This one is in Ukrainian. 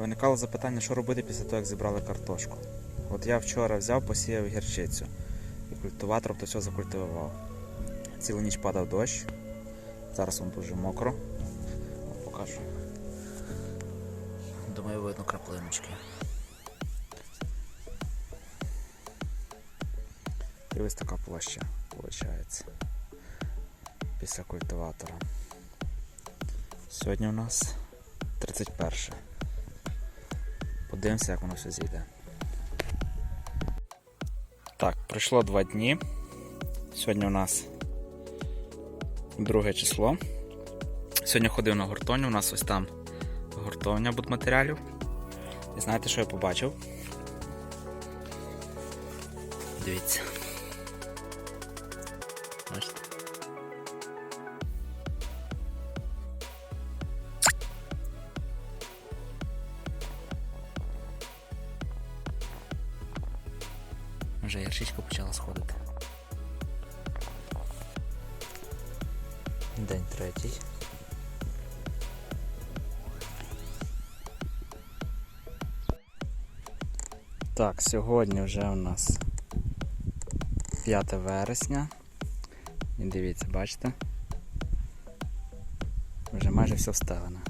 Виникало запитання, що робити після того, як зібрали картошку. От я вчора взяв, посіяв гірчицю. І культиватором то все закультивував. Цілу ніч падав дощ. Зараз вам дуже мокро. От Покажу. Думаю, видно краплиночки. І ось така площа виходить. Після культиватора. Сьогодні у нас 31. Подивимося, як воно все зійде. Так, пройшло два дні. Сьогодні у нас друге число. Сьогодні ходив на гуртовню, у нас ось там гуртовня будматеріалів. І знаєте, що я побачив? Дивіться. Бачите? Вже яршичка почала сходити. День третій. Так, сьогодні вже у нас 5 вересня. І дивіться, бачите? Вже майже все встелено.